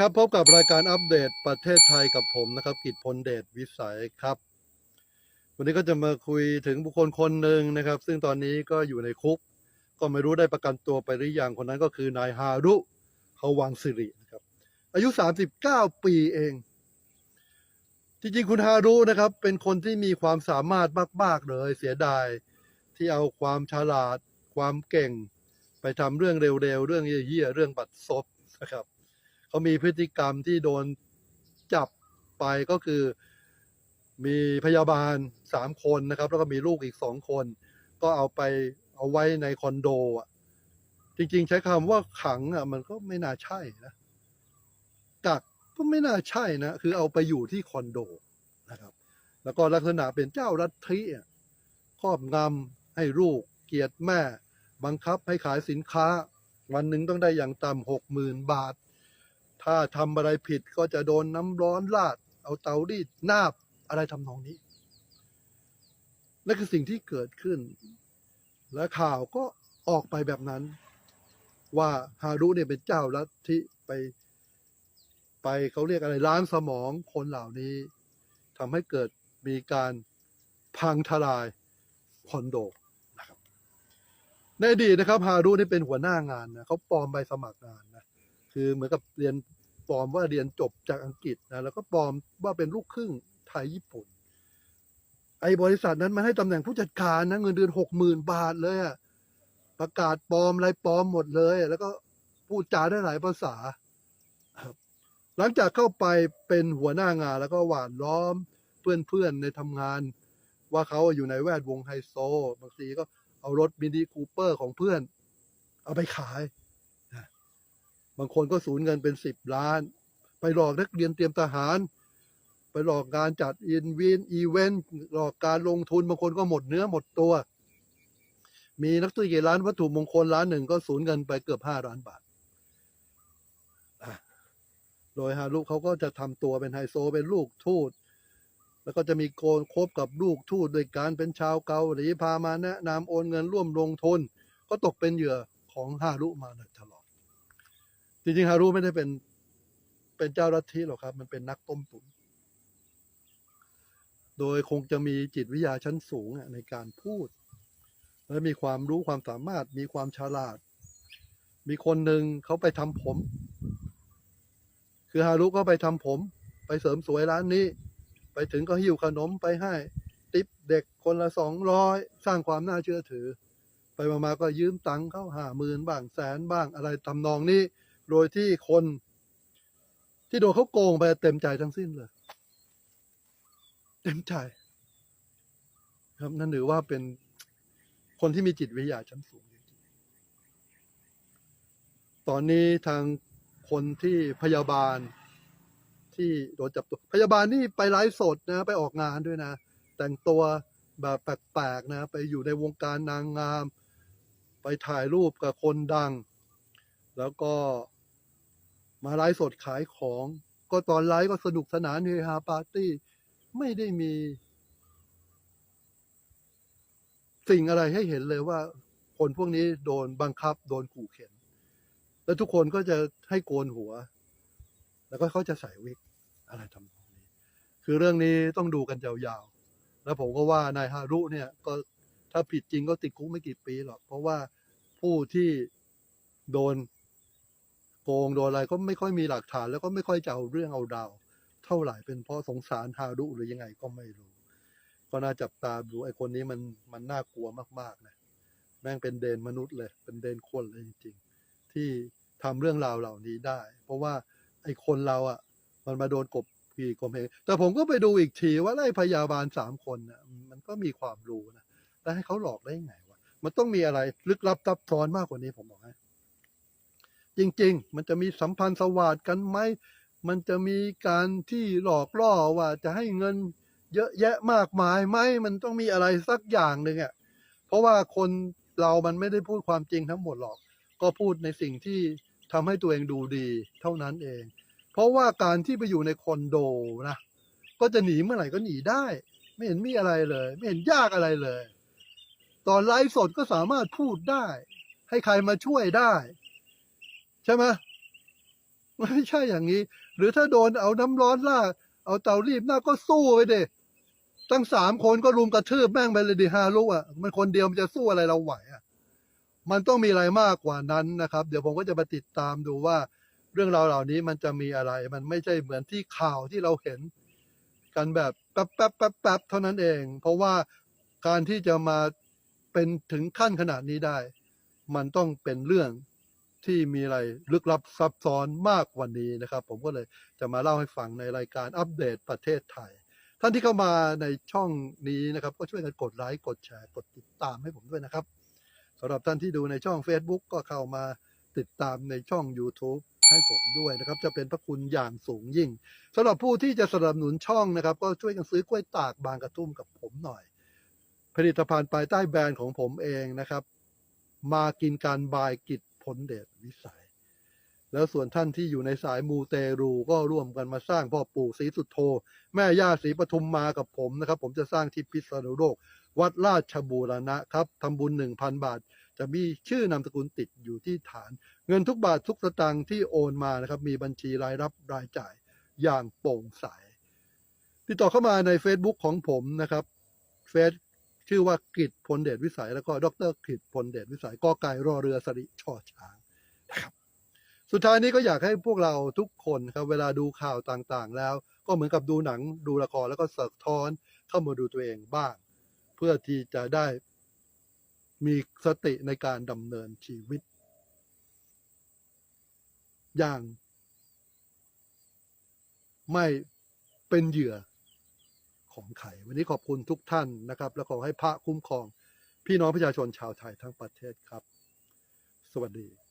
ครับ พบกับรายการอัปเดตประเทศไทยกับผมนะครับ กิจพลเดชวิสัยครับ วันนี้ก็จะมาคุยถึงบุคคลคนหนึ่งนะครับ ซึ่งตอนนี้ก็อยู่ในคุก ก็ไม่รู้ได้ประกันตัวไปหรือยังคนนั้นก็คือนายฮารุเฮาวังสิรินะครับ อายุ 39 ปีเอง จริงๆคุณฮารุนะครับ เป็นคนที่มีความสามารถมาก ๆ เลย เสียดายที่เอาความฉลาด ความเก่ง ไปทำเรื่องเร็วๆเรื่องเหี้ยๆเรื่องบัตรซบนะครับ เขามีพฤติกรรมที่โดนจับไปก็คือ มีพยาบาลสามคนนะครับ แล้วก็มีลูกอีกสองคน ก็เอาไปเอาไว้ในคอนโดอะจริง ๆ ใช้คำว่าขังอะ มันก็ไม่น่าใช่นะกักก็ไม่น่าใช่นะ คือเอาไปอยู่ที่คอนโดนะครับ แล้วก็ลักษณะเป็นเจ้ารัฐิอะครอบงำให้ลูกเกลียดแม่ บังคับให้ขายสินค้า วันหนึ่งต้องได้อย่างต่ำหกหมื่นบาท ถ้าทำอะไรผิดก็จะโดนน้ำร้อนราด เอาเตารีดนาบอะไรทำนองนี้ นั่นคือสิ่งที่เกิดขึ้น และข่าวก็ออกไปแบบนั้น ว่าฮารุเนี่ยเป็นเจ้าลัทธิไป ไปเขาเรียกอะไรล้างสมองคนเหล่านี้ทำให้เกิดมีการพังทลายคอนโดนะครับในอดีตนะครับฮารุนี่เป็นหัวหน้างานนะเขาปลอมใบสมัครงานนะคือเหมือนกับเรียน ปลอมว่าเรียนจบจากอังกฤษนะแล้วก็ปลอมว่าเป็นลูกครึ่งไทยญี่ปุ่น ไอ้บริษัทนั้นมันให้ตำแหน่งผู้จัดการนะเงินเดือนหกหมื่นบาทเลยอะประกาศปลอมอะไรปลอมหมดเลย แล้วก็พูดจาได้หลายภาษาครับหลังจากเข้าไปเป็นหัวหน้างานแล้วก็หวานล้อมเพื่อนๆในทำงาน ว่าเขาอยู่ในแวดวงไฮโซ บางทีก็เอารถมินิคูเปอร์ของเพื่อน เอาไปขาย บางคนก็สูญเงินเป็นสิบล้าน ไปหลอกนักเรียนเตรียมทหาร ไปหลอกการจัดอินวินอีเวนต์หลอกการลงทุนบางคนก็หมดเนื้อหมดตัว มีนักธุรกิจร้านวัตถุมงคลร้านหนึ่งก็สูญเงินไปเกือบห้าล้านบาทอะโดยฮารุเขาก็จะทำตัวเป็นไฮโซเป็นลูกทูตแล้วก็จะมีโกนคบกับลูกทูตโดยการเป็นชาวเกาหลีพามาแนะนำโอนเงินร่วมลงทุน ก็ตกเป็นเหยื่อของฮารุมาโดยตลอด จริงๆฮารุไม่ได้เป็นเป็นเจ้าลัทธิหรอกครับ มันเป็นนักต้มตุ๋นโดยคงจะมีจิตวิทยาชั้นสูงในการพูด และมีความรู้ความสามารถมีความฉลาด มีคนหนึ่งเขาไปทำผม คือฮารุก็ไปทำผม ไปเสริมสวยร้านนี้ ไปถึงก็หิ้วขนมไปให้ ติปเด็กคนละสองร้อยสร้างความน่าเชื่อถือ ไปมาๆก็ยืมตังค์เขาห้าหมื่นบ้างแสนบ้างอะไรทำนองนี้ โดยที่คน ที่โดนเขาโกงไปเต็มใจทั้งสิ้นเลย เต็มใจ ครับนั่นถือว่าเป็นคนที่มีจิตวิทยาชั้นสูงจริงๆตอนนี้ทางคนที่พยาบาลที่โดนจับตัวพยาบาลนี่ไปไลฟ์สดนะ ไปออกงานด้วยนะ แต่งตัวแบบแปลกๆนะ ไปอยู่ในวงการนางงาม ไปถ่ายรูปกับคนดัง แล้วก็ มาไลฟ์สดขายของ ก็ตอนไลฟ์ก็สนุกสนานเฮฮาปาร์ตี้ ไม่ได้มี สิ่งอะไรให้เห็นเลยว่า คนพวกนี้โดนบังคับ โดนขู่เข็น แล้วทุกคนก็จะให้โกนหัว แล้วก็เขาจะใส่วิก อะไรทำนองนี้ คือเรื่องนี้ต้องดูกันยาวๆ แล้วผมก็ว่านายฮารุเนี่ยก็ถ้าผิดจริงก็ติดคุกไม่กี่ปีหรอก เพราะว่าผู้ที่โดน โกงโดนอะไรก็ไม่ค่อยมีหลักฐาน แล้วก็ไม่ค่อยจะเอาเรื่องเอาดาว เท่าไหร่เป็นเพราะสงสารฮารุหรือยังไงก็ไม่รู้ ก็น่าจับตาดูไอ้คนนี้มันมันน่ากลัวมากๆนะแม่งเป็นเดนมนุษย์เลย เป็นเดนคนเลยจริง ๆ ที่ทำเรื่องราวเหล่านี้ได้ เพราะว่าไอ้คนเราอะ มันมาโดนกบขี่ข่มเหงแต่ผมก็ไปดูอีกทีว่าไอ้พยาบาลสามคนน่ะมันก็มีความรู้นะแล้วให้เขาหลอกได้ยังไงวะมันต้องมีอะไรลึกลับซับซ้อนมากกว่านี้ผมบอกให้ จริง ๆ มันจะมีสัมพันธ์สวัสดกันไหม มันจะมีการที่หลอกล่อว่าจะให้เงินเยอะแยะมากมายไหม มันต้องมีอะไรสักอย่างหนึ่งอะ เพราะว่าคนเรามันไม่ได้พูดความจริงทั้งหมดหรอก ก็พูดในสิ่งที่ทำให้ตัวเองดูดีเท่านั้นเอง เพราะว่าการที่ไปอยู่ในคอนโดนะ ก็จะหนีเมื่อไหร่ก็หนีได้ ไม่เห็นมีอะไรเลย ไม่เห็นยากอะไรเลย ตอนไลฟ์สดก็สามารถพูดได้ ให้ใครมาช่วยได้ ใช่ไหมไม่ใช่อย่างนี้ หรือถ้าโดนเอาน้ำร้อนลาดเอาเตารีดหน้าก็สู้ไปเดตั้งสามคนก็รุมกระทืบแม่งไปเลยดิฮาลูกอะมันคนเดียวมันจะสู้อะไรเราไหวอะมันต้องมีอะไรมากกว่านั้นนะครับ เดี๋ยวผมก็จะมาติดตามดูว่า เรื่องราวเหล่านี้มันจะมีอะไร มันไม่ใช่เหมือนที่ข่าวที่เราเห็น กันแบบแป๊บแป๊บแป๊บแป๊บเท่านั้นเอง เพราะว่าการที่จะมาเป็นถึงขั้นขนาดนี้ได้ มันต้องเป็นเรื่อง ที่มีอะไรลึกลับซับซ้อนมากกว่านี้นะครับ ผมก็เลยจะมาเล่าให้ฟังในรายการอัปเดตประเทศไทย ท่านที่เข้ามาในช่องนี้นะครับ ก็ช่วยกันกดไลค์กดแชร์กดติดตามให้ผมด้วยนะครับสำหรับท่านที่ดูในช่อง Facebook ก็เข้ามาติดตามในช่อง YouTube ให้ผมด้วยนะครับ จะเป็นพระคุณอย่างสูงยิ่งสำหรับผู้ที่จะสนับสนุนช่องนะครับ ก็ช่วยกันซื้อกล้วยตากบางกระทุ่มกับผมหน่อย ผลิตภัณฑ์ภายใต้แบรนด์ของผมเองนะครับ มากินการบายกิจ ผลเดชวิสัย แล้วส่วนท่านที่อยู่ในสายมูเตรูก็ร่วมกันมาสร้างพ่อปู่ศรีสุดโธแม่ย่าศรีปทุมมากับผมนะครับ ผมจะสร้างที่พิษณุโลก วัดราชบูรณะครับทำบุญหนึ่งพันบาท จะมีชื่อนามสกุลติดอยู่ที่ฐาน เงินทุกบาททุกสตางค์ที่โอนมานะครับ มีบัญชีรายรับรายจ่ายอย่างโปร่งใสติดต่อเข้ามาใน Facebook ของผมนะครับเฟซ ชื่อว่ากิจพลเดชวิสัย แล้วก็ดรกิจพลเดชวิสัยกอไก่รอเรือสริช่อช้างนะครับ สุดท้ายนี้ก็อยากให้พวกเราทุกคนครับเวลาดูข่าวต่างๆ แล้ว ก็เหมือนกับดูหนังดูละครแล้วก็เสกท้อนเข้ามาดูตัวเองบ้าง เพื่อที่จะได้มีสติในการดำเนินชีวิต อย่าง ไม่เป็นเหยื่อ ของไข่ วันนี้ขอบคุณทุกท่านนะครับ และขอให้พระคุ้มครอง พี่น้องประชาชนชาวไทยทั้งประเทศครับ สวัสดี